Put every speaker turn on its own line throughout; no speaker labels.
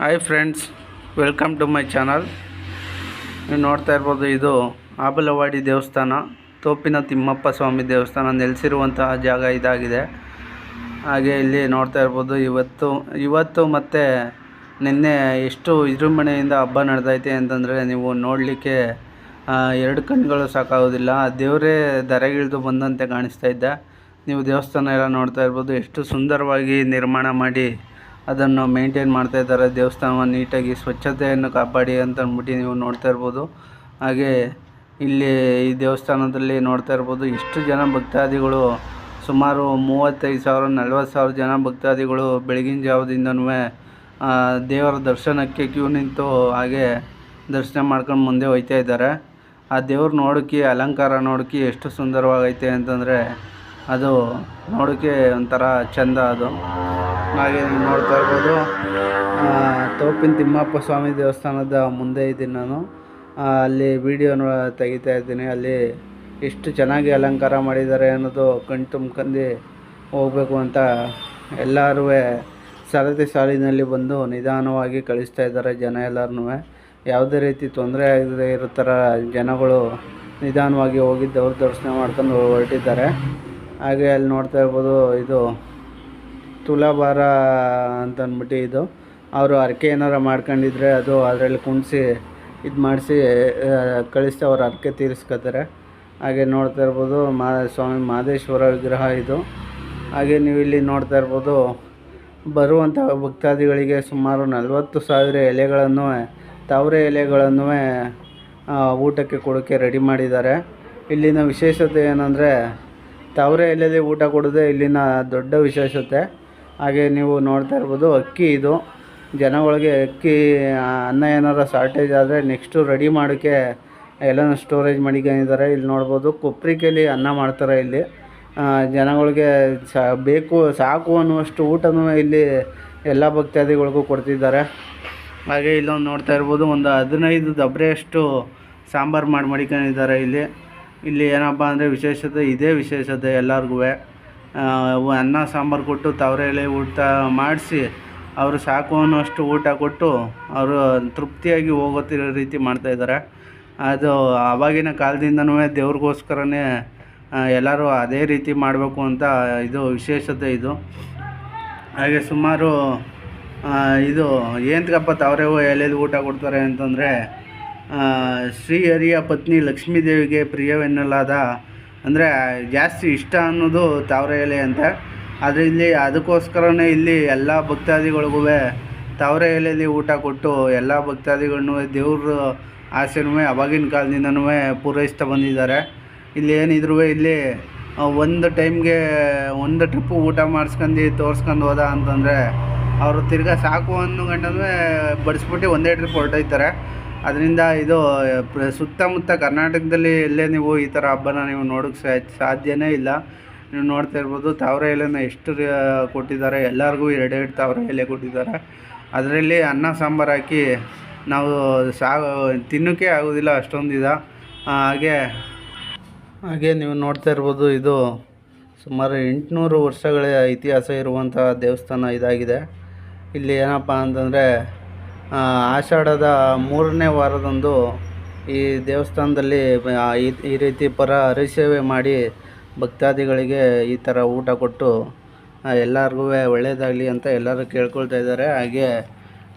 Hi friends welcome to my channel ನೀವು ನೋಡ್ತಾ ಇರ್ಬೋದು, ಇದು ಆಬಲವಾಡಿ ದೇವಸ್ಥಾನ, ತೋಪಿನ ತಿಮ್ಮಪ್ಪ ಸ್ವಾಮಿ ದೇವಸ್ಥಾನ ನೆಲೆಸಿರುವಂತಹ ಜಾಗ ಇದಾಗಿದೆ. ಹಾಗೆ ಇಲ್ಲಿ ನೋಡ್ತಾ ಇರ್ಬೋದು, ಇವತ್ತು ಇವತ್ತು ಮತ್ತು ನಿನ್ನೆ ಎಷ್ಟು ವಿಜೃಂಭಣೆಯಿಂದ ಹಬ್ಬ ನಡೆದೈತೆ ಅಂತಂದರೆ ನೀವು ನೋಡಲಿಕ್ಕೆ ಎರಡು ಕಣ್ಗಳು ಸಾಕಾಗೋದಿಲ್ಲ. ದೇವರೇ ಧರೆಗಿಳಿದು ಬಂದಂತೆ ಕಾಣಿಸ್ತಾ ಇದ್ದೆ. ನೀವು ದೇವಸ್ಥಾನ ಎಲ್ಲ ನೋಡ್ತಾ ಇರ್ಬೋದು, ಎಷ್ಟು ಸುಂದರವಾಗಿ ನಿರ್ಮಾಣ ಮಾಡಿ ಅದನ್ನು ಮೇಂಟೈನ್ ಮಾಡ್ತಾ ಇದ್ದಾರೆ. ದೇವಸ್ಥಾನವನ್ನು ನೀಟಾಗಿ ಸ್ವಚ್ಛತೆಯನ್ನು ಕಾಪಾಡಿ ಅಂತ ಅಂದ್ಬಿಟ್ಟು ನೀವು ನೋಡ್ತಾ ಇರ್ಬೋದು. ಹಾಗೆ ಇಲ್ಲಿ ಈ ದೇವಸ್ಥಾನದಲ್ಲಿ ನೋಡ್ತಾ ಇರ್ಬೋದು, ಇಷ್ಟು ಜನ ಭಕ್ತಾದಿಗಳು ಸುಮಾರು ಮೂವತ್ತೈದು ಸಾವಿರ, ನಲ್ವತ್ತು ಸಾವಿರ ಜನ ಭಕ್ತಾದಿಗಳು ಬೆಳಗಿನ ಜಾವದಿಂದನೂ ದೇವರ ದರ್ಶನಕ್ಕೆ ಕ್ಯೂ ನಿಂತು ಹಾಗೆ ದರ್ಶನ ಮಾಡ್ಕೊಂಡು ಮುಂದೆ ಹೋಗ್ತಾ ಇದ್ದಾರೆ. ಆ ದೇವ್ರ ನೋಡೋಕ್ಕೆ ಅಲಂಕಾರ ನೋಡೋಕ್ಕೆ ಎಷ್ಟು ಸುಂದರವಾಗೈತೆ ಅಂತಂದರೆ ಅದು ನೋಡೋಕ್ಕೆ ಒಂಥರ ಚೆಂದ ಅದು. ಹಾಗೆ ನೀವು ನೋಡ್ತಾ ಇರ್ಬೋದು. ತೋಪಿನ ತಿಮ್ಮಪ್ಪ ಸ್ವಾಮಿ ದೇವಸ್ಥಾನದ ಮುಂದೆ ಇದ್ದೀನಿ ನಾನು. ಅಲ್ಲಿ ವಿಡಿಯೋನ ತೆಗಿತಾ ಇದ್ದೀನಿ. ಅಲ್ಲಿ ಎಷ್ಟು ಚೆನ್ನಾಗಿ ಅಲಂಕಾರ ಮಾಡಿದ್ದಾರೆ ಅನ್ನೋದು ಕಣ್ ತುಂಬ್ಕೊಂಡು ಹೋಗಬೇಕು ಅಂತ ಎಲ್ಲರೂ ಸರತಿ ಸಾಲಿನಲ್ಲಿ ಬಂದು ನಿಧಾನವಾಗಿ ಕಳಿಸ್ತಾ ಇದ್ದಾರೆ ಜನ ಎಲ್ಲರೂ ಯಾವುದೇ ರೀತಿ ತೊಂದರೆ ಆಗದೆ ಇರೋ ಥರ ಜನಗಳು ನಿಧಾನವಾಗಿ ಹೋಗಿ ದೇವ್ರ ದರ್ಶನ ಮಾಡ್ಕೊಂಡು ಹೊರಟಿದ್ದಾರೆ. ಹಾಗೆ ಅಲ್ಲಿ ನೋಡ್ತಾ ಇರ್ಬೋದು, ಇದು ತುಲಾಭಾರ ಅಂತ ಅಂದ್ಬಿಟ್ಟು ಇದು. ಅವರು ಹರಕೆ ಏನಾರು ಮಾಡ್ಕೊಂಡಿದ್ರೆ ಅದು ಅದರಲ್ಲಿ ಕುಣಿಸಿ, ಇದು ಮಾಡಿಸಿ ಕಳಿಸಿ ಅವ್ರ ಹರಕೆ ತೀರಿಸ್ಕೋತಾರೆ. ಹಾಗೆ ನೋಡ್ತಾ ಇರ್ಬೋದು, ಮಾ, ಸ್ವಾಮಿ ಮಹದೇಶ್ವರ ವಿಗ್ರಹ ಇದು. ಹಾಗೆ ನೀವು ಇಲ್ಲಿ ನೋಡ್ತಾ ಇರ್ಬೋದು ಬರುವಂಥ ಭಕ್ತಾದಿಗಳಿಗೆ ಸುಮಾರು ನಲವತ್ತು ಸಾವಿರ ಎಲೆಗಳನ್ನು, ತಾವರೆ ಎಲೆಗಳನ್ನು ಊಟಕ್ಕೆ ಕೊಡೋಕ್ಕೆ ರೆಡಿ ಮಾಡಿದ್ದಾರೆ. ಇಲ್ಲಿನ ವಿಶೇಷತೆ ಏನಂದರೆ, ತಾವರೆ ಎಲೆಯಲ್ಲಿ ಊಟ ಕೊಡೋದೇ ಇಲ್ಲಿನ ದೊಡ್ಡ ವಿಶೇಷತೆ. ಹಾಗೆ ನೀವು ನೋಡ್ತಾ ಇರ್ಬೋದು, ಅಕ್ಕಿ ಇದು. ಜನಗಳಿಗೆ ಅಕ್ಕಿ ಅನ್ನ ಏನಾರು ಶಾರ್ಟೇಜ್ ಆದರೆ ನೆಕ್ಸ್ಟು ರೆಡಿ ಮಾಡೋಕ್ಕೆ ಎಲ್ಲನೂ ಸ್ಟೋರೇಜ್ ಮಾಡಿಕೊಂಡಿದ್ದಾರೆ ಇಲ್ಲಿ ನೋಡ್ಬೋದು. ಕೊಪ್ರಿಕೆಯಲ್ಲಿ ಅನ್ನ ಮಾಡ್ತಾರೆ ಇಲ್ಲಿ. ಜನಗಳಿಗೆ ಸಾ, ಬೇಕು, ಸಾಕು ಅನ್ನುವಷ್ಟು ಊಟನೂ ಇಲ್ಲಿ ಎಲ್ಲ ಭಕ್ತಾದಿಗಳಿಗೂ ಕೊಡ್ತಿದ್ದಾರೆ. ಹಾಗೆ ಇಲ್ಲೊಂದು ನೋಡ್ತಾ ಇರ್ಬೋದು, ಒಂದು ಹದಿನೈದು ದಬ್ರೆಯಷ್ಟು ಸಾಂಬಾರು ಮಾಡಿ ಮಡಿಕೊಂಡಿದ್ದಾರೆ ಇಲ್ಲಿ. ಇಲ್ಲಿ ಏನಪ್ಪ ಅಂದರೆ ವಿಶೇಷತೆ, ಇದೇ ವಿಶೇಷತೆ ಎಲ್ಲರಿಗೂ ಅನ್ನ, ಸಾಂಬಾರು ಕೊಟ್ಟು ತವರೆಳೆ ಎಲೆ ಊಟ ಮಾಡಿಸಿ, ಅವರು ಸಾಕು ಅನ್ನೋಷ್ಟು ಊಟ ಕೊಟ್ಟು ಅವರು ತೃಪ್ತಿಯಾಗಿ ಹೋಗುತ್ತಿರೋ ರೀತಿ ಮಾಡ್ತಾಯಿದ್ದಾರೆ ಅದು ಆವಾಗಿನ ಕಾಲದಿಂದನೂ ದೇವ್ರಿಗೋಸ್ಕರನೇ ಎಲ್ಲರೂ ಅದೇ ರೀತಿ ಮಾಡಬೇಕು ಅಂತ ಇದು ವಿಶೇಷತೆ ಇದು. ಹಾಗೆ ಸುಮಾರು ಇದು ಏಂತಕಪ್ಪ ತವರೆ ಎಲೆದು ಊಟ ಕೊಡ್ತಾರೆ ಅಂತಂದರೆ ಶ್ರೀಹರಿಯ ಪತ್ನಿ ಲಕ್ಷ್ಮೀದೇವಿಗೆ ಪ್ರಿಯವೆನ್ನಲಾದ ಅಂದರೆ ಜಾಸ್ತಿ ಇಷ್ಟ ಅನ್ನೋದು ತಾವರೆ ಎಲೆ ಅಂತ. ಆದರೆ ಇಲ್ಲಿ ಅದಕ್ಕೋಸ್ಕರನೇ ಇಲ್ಲಿ ಎಲ್ಲ ಭಕ್ತಾದಿಗಳಿಗೂ ತಾವರೆ ಎಲೆಯಲ್ಲಿ ಊಟ ಕೊಟ್ಟು ಎಲ್ಲ ಭಕ್ತಾದಿಗಳನ್ನು ದೇವ್ರ ಆಸೆನೂ ಅವಾಗಿನ ಕಾಲದಿಂದನೂ ಪೂರೈಸ್ತಾ ಬಂದಿದ್ದಾರೆ. ಇಲ್ಲಿ ಏನಿದ್ರು ಇಲ್ಲಿ ಒಂದು ಟೈಮ್ಗೆ ಒಂದು ಟ್ರಿಪ್ಪು ಊಟ ಮಾಡಿಸ್ಕೊಂಡು ತೋರಿಸ್ಕೊಂಡು ಹೋದ ಅಂತಂದರೆ, ಅವರು ತಿರ್ಗಾ ಸಾಕು ಅನ್ನೋ ಗಂಟನೂ ಬಡಿಸ್ಬಿಟ್ಟು ಒಂದೇ ಟ್ರಿಪ್ ಹೊರಟೋಯ್ತಾರೆ. ಅದರಿಂದ ಇದು, ಪ್ರ- ಸುತ್ತಮುತ್ತ ಕರ್ನಾಟಕದಲ್ಲಿ ಎಲ್ಲೇ ನೀವು ಈ ಥರ ಹಬ್ಬನ ನೀವು ನೋಡೋಕ್ಕೆ ಸಾಧ್ಯವೇ ಇಲ್ಲ. ನೀವು ನೋಡ್ತಾ ಇರ್ಬೋದು, ತಾವರೆ ಎಲೆನ ಎಷ್ಟು ಕೊಟ್ಟಿದ್ದಾರೆ, ಎಲ್ಲರಿಗೂ ಎರಡೆರಡು ತಾವರೆ ಎಲೆ ಕೊಟ್ಟಿದ್ದಾರೆ. ಅದರಲ್ಲಿ ಅನ್ನ, ಸಾಂಬಾರು ಹಾಕಿ ನಾವು ಸಾ ತಿನ್ನೋಕ್ಕೆ ಆಗೋದಿಲ್ಲ ಅಷ್ಟೊಂದು ಇದು. ಹಾಗೆ ಹಾಗೆ ನೀವು ನೋಡ್ತಾ ಇರ್ಬೋದು, ಇದು ಸುಮಾರು ಎಂಟುನೂರು ವರ್ಷಗಳ ಇತಿಹಾಸ ಇರುವಂಥ ದೇವಸ್ಥಾನ ಇದಾಗಿದೆ. ಇಲ್ಲಿ ಏನಪ್ಪ ಅಂತಂದರೆ ಆಷಾಢದ ಮೂರನೇ ವಾರದಂದು ಈ ದೇವಸ್ಥಾನದಲ್ಲಿ ಈ- ರೀತಿ ಪರ ಹರಿಸೇವೆ ಮಾಡಿ ಭಕ್ತಾದಿಗಳಿಗೆ ಈ ಥರ ಊಟ ಕೊಟ್ಟು ಎಲ್ಲರಿಗೂ ಒಳ್ಳೆಯದಾಗಲಿ ಅಂತ ಎಲ್ಲರೂ ಕೇಳ್ಕೊಳ್ತಾ ಇದ್ದಾರೆ. ಹಾಗೆ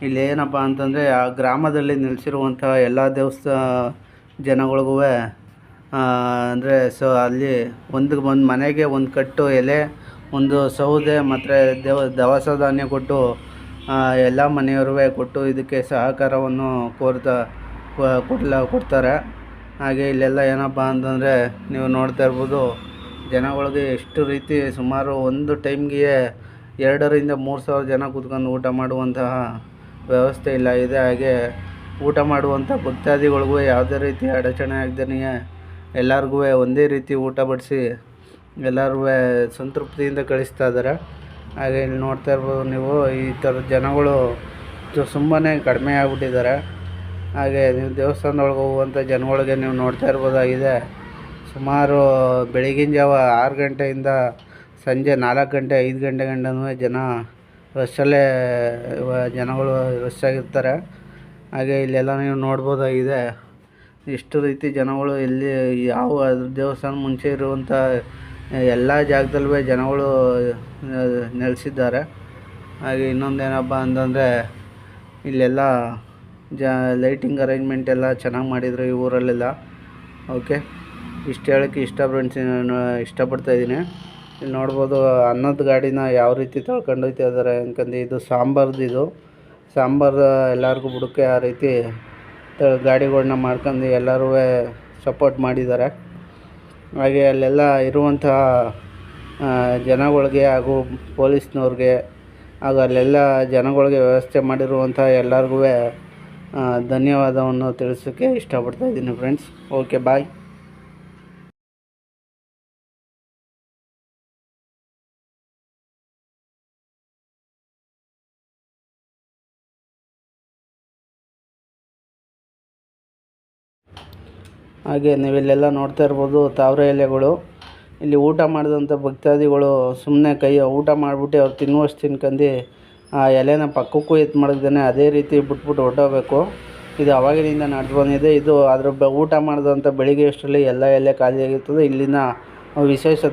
ಇಲ್ಲಿ ಏನಪ್ಪ ಅಂತಂದರೆ, ಆ ಗ್ರಾಮದಲ್ಲಿ ನೆಲೆಸಿರುವಂಥ ಎಲ್ಲ ದೇವಸ್ಥಾ ಜನಗಳಿಗೂ ಅಂದರೆ ಸೊ ಅಲ್ಲಿ ಒಂದು ಒಂದು ಮನೆಗೆ ಒಂದು ಕಟ್ಟು ಎಲೆ, ಒಂದು ಸೌದೆ ಮತ್ತು ದೇವ, ದವಸ ಧಾನ್ಯ ಕೊಟ್ಟು ಎಲ್ಲ ಮನೆಯವರು ಕೊಟ್ಟು ಇದಕ್ಕೆ ಸಹಕಾರವನ್ನು ಕೋರ್ತಾ ಕೊಡ್ಲ, ಕೊಡ್ತಾರೆ. ಹಾಗೆ ಇಲ್ಲೆಲ್ಲ ಏನಪ್ಪ ಅಂತಂದರೆ ನೀವು ನೋಡ್ತಾ ಇರ್ಬೋದು, ಜನಗಳಿಗೆ ಎಷ್ಟು ರೀತಿ ಸುಮಾರು ಒಂದು ಟೈಮ್ಗೆ ಎರಡರಿಂದ ಮೂರು ಸಾವಿರ ಜನ ಕೂತ್ಕೊಂಡು ಊಟ ಮಾಡುವಂತಹ ವ್ಯವಸ್ಥೆ ಇಲ್ಲ, ಇದೆ. ಹಾಗೆ ಊಟ ಮಾಡುವಂಥ ಭಕ್ತಾದಿಗಳಿಗೂ ಯಾವುದೇ ರೀತಿ ಅಡಚಣೆ ಆಗ್ದೇ ಎಲ್ಲರಿಗೂ ಒಂದೇ ರೀತಿ ಊಟ ಬಡಿಸಿ ಎಲ್ಲರೂ ಸಂತೃಪ್ತಿಯಿಂದ ಕಳಿಸ್ತಾ ಇದ್ದಾರೆ. ಹಾಗೆ ಇಲ್ಲಿ ನೋಡ್ತಾ ಇರ್ಬೋದು ನೀವು. ಈ ಥರ ಜನಗಳು ತುಂಬಾ ಕಡಿಮೆ ಆಗಿಬಿಟ್ಟಿದ್ದಾರೆ. ಹಾಗೆ ನೀವು ದೇವಸ್ಥಾನದೊಳಗೆ ಹೋಗುವಂಥ ಜನಗಳಿಗೆ ನೀವು ನೋಡ್ತಾ ಇರ್ಬೋದಾಗಿದೆ. ಸುಮಾರು ಬೆಳಗಿನ ಜಾವ ಆರು ಗಂಟೆಯಿಂದ ಸಂಜೆ ನಾಲ್ಕು ಗಂಟೆ, ಐದು ಗಂಟೆ ಗಂಟನೂ ಜನ ರಶಲ್ಲೇ ಜನಗಳು ರಶ್ ಆಗಿರ್ತಾರೆ. ಹಾಗೆ ಇಲ್ಲೆಲ್ಲ ನೀವು ನೋಡ್ಬೋದಾಗಿದೆ. ಇಷ್ಟು ರೀತಿ ಜನಗಳು ಇಲ್ಲಿ ಯಾವ ದೇವಸ್ಥಾನ ಮುಂಚೆ ಇರುವಂಥ ಎಲ್ಲ ಜಾಗದಲ್ಲೂ ಜನಗಳು ನೆಲೆಸಿದ್ದಾರೆ. ಹಾಗೆ ಇನ್ನೊಂದು ಏನಪ್ಪ ಅಂತಂದರೆ, ಇಲ್ಲೆಲ್ಲ ಜ ಲೈಟಿಂಗ್ ಅರೇಂಜ್ಮೆಂಟ್ ಎಲ್ಲ ಚೆನ್ನಾಗಿ ಮಾಡಿದರು ಈ ಊರಲ್ಲೆಲ್ಲ. ಓಕೆ ಇಷ್ಟು ಹೇಳೋಕ್ಕೆ ಇಷ್ಟ ಫ್ರೆಂಡ್ಸ್ ನಾನು ಇಷ್ಟಪಡ್ತಾ ಇದ್ದೀನಿ. ಇಲ್ಲಿ ನೋಡ್ಬೋದು ಅನ್ನದ ಗಾಡಿನ ಯಾವ ರೀತಿ ತೊಳ್ಕೊಂಡೋಗ್ತಾ ಇದ್ದಾರೆ ಅಂತಂದು, ಇದು ಸಾಂಬಾರ್ದು ಇದು. ಸಾಂಬಾರು ಎಲ್ಲರಿಗೂ ಬುಡಕ್ಕೆ ಆ ರೀತಿ ಗಾಡಿಗಳನ್ನ ಗಾಡಿಗಳ್ನ ಮಾಡ್ಕೊಂಡು ಎಲ್ಲರೂ ಸಪೋರ್ಟ್ ಮಾಡಿದ್ದಾರೆ. ಹಾಗೆ ಅಲ್ಲೆಲ್ಲ ಇರುವಂತಹ ಜನಗಳಿಗೆ ಹಾಗೂ ಪೊಲೀಸ್ನವ್ರಿಗೆ ಹಾಗೂ ಅಲ್ಲೆಲ್ಲ ಜನಗಳಿಗೆ ವ್ಯವಸ್ಥೆ ಮಾಡಿರುವಂಥ ಎಲ್ಲರಿಗೂ ಧನ್ಯವಾದವನ್ನು ತಿಳಿಸೋಕ್ಕೆ ಇಷ್ಟಪಡ್ತಾ ಇದ್ದೀನಿ ಫ್ರೆಂಡ್ಸ್ ಓಕೆ ಬಾಯ್ ಹಾಗೆ ನೀವಿಲ್ಲೆಲ್ಲ ನೋಡ್ತಾ ಇರ್ಬೋದು ತಾವರೆ ಎಲೆಗಳು. ಇಲ್ಲಿ ಊಟ ಮಾಡಿದಂಥ ಭಕ್ತಾದಿಗಳು ಸುಮ್ಮನೆ ಕೈ ಊಟ ಮಾಡಿಬಿಟ್ಟು ಅವ್ರು ತಿನ್ನುವಷ್ಟು ತಿನ್ಕಂಡು ಆ ಎಲೆನ ಪಕ್ಕಕ್ಕೂ ಎತ್ತು ಮಡಗ್ದೇ ಅದೇ ರೀತಿ ಬಿಟ್ಬಿಟ್ಟು ಹೊರ್ಟೋಗ್ಬೇಕು. ಇದು ಅವಾಗಿನಿಂದ ನಡೆದು ಬಂದಿದೆ. ಇದು ಅದ್ರ ಊಟ ಮಾಡಿದಂಥ ಬೆಳಿಗ್ಗೆ ಅಷ್ಟರಲ್ಲಿ ಎಲ್ಲ ಎಲೆ ಖಾಲಿಯಾಗಿರ್ತದೆ ಇಲ್ಲಿನ ವಿಶೇಷತೆ